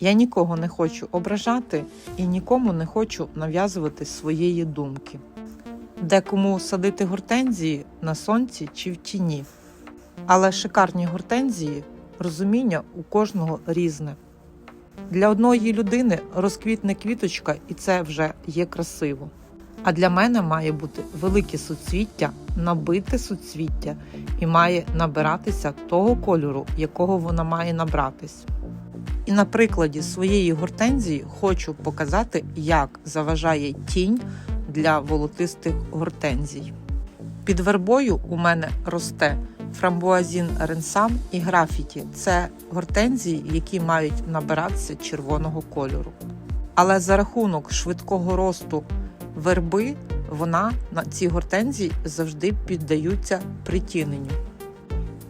Я нікого не хочу ображати і нікому не хочу нав'язувати своєї думки. Декому садити гортензії на сонці чи в тіні. Але шикарні гортензії розуміння у кожного різне. Для одної людини розквітне квіточка, і це вже є красиво. А для мене має бути велике суцвіття, набите суцвіття і має набиратися того кольору, якого вона має набратись. І на прикладі своєї гортензії хочу показати, як заважає тінь для волотистих гортензій. Під вербою у мене росте фрамбуазін ренсам і графіті. Це гортензії, які мають набиратися червоного кольору. Але за рахунок швидкого росту верби вона на ці гортензії завжди піддаються притіненню.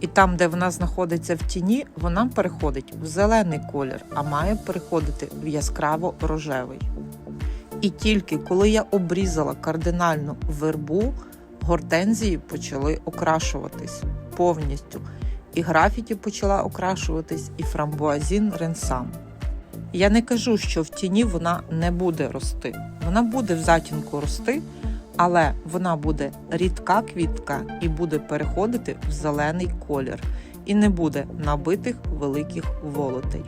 І там, де вона знаходиться в тіні, вона переходить в зелений колір, а має переходити в яскраво рожевий. І тільки коли я обрізала кардинальну вербу, гортензії почали окрашуватись повністю. І графіті почала окрашуватись, і фрамбуазін ренсам. Я не кажу, що в тіні вона не буде рости. Вона буде в затінку рости, але вона буде рідка квітка і буде переходити в зелений колір, і не буде набитих великих волотей.